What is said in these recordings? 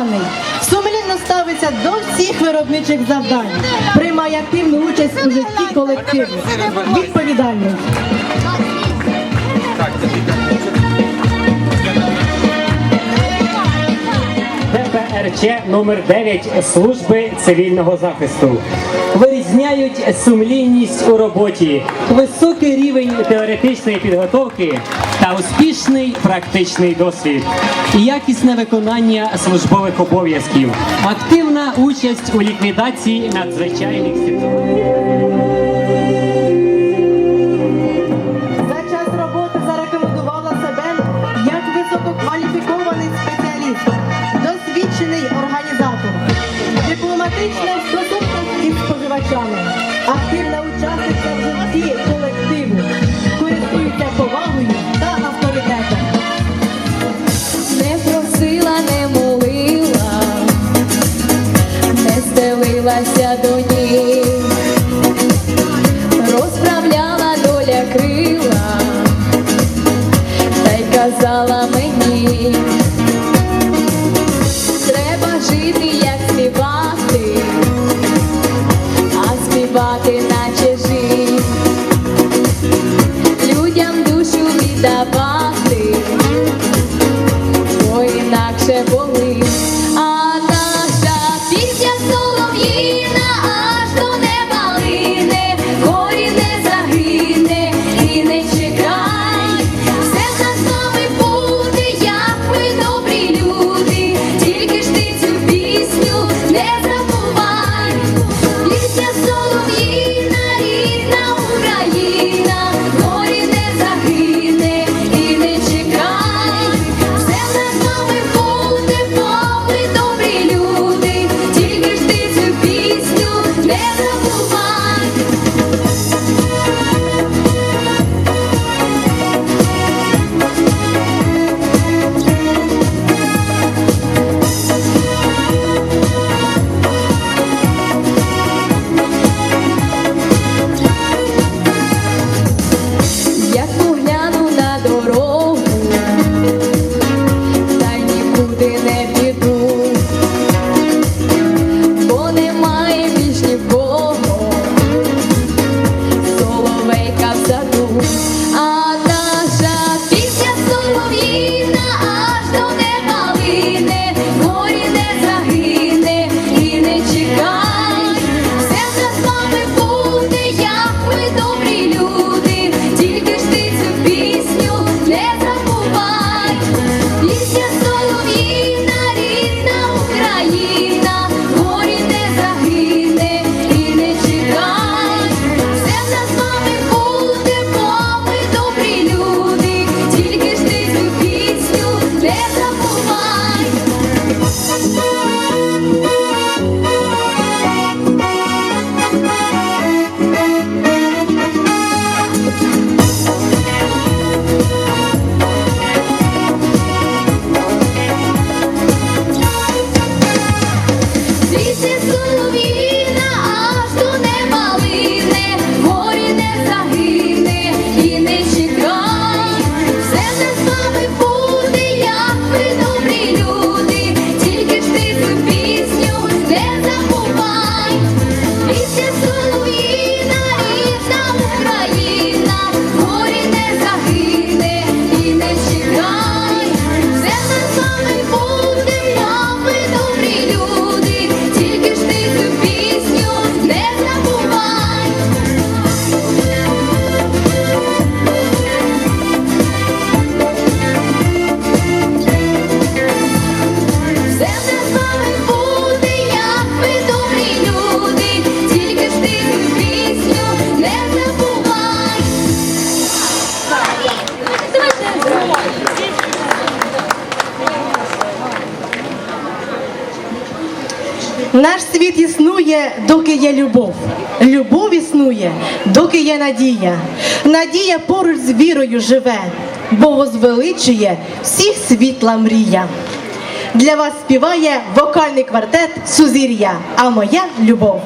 мотивований, сумлінно ставиться до всіх виробничих завдань, приймає активну участь у житті колективу. Відповідальний. ДПРЧ номер 9 служби цивільного захисту вирізняють сумлінність у роботі, високий рівень теоретичної підготовки та успішний практичний досвід, якісне виконання службових обов'язків, активна участь у ліквідації надзвичайних ситуацій. торкалася до них, розправляла доля крила та й казала мені. Наш світ існує, доки є любов. Любов існує, доки є надія. Надія поруч з вірою живе, бо возвеличує всіх світла мрія. Для вас співає вокальний квартет Сузір'я, а моя любов.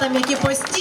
Дівчатам, які постійно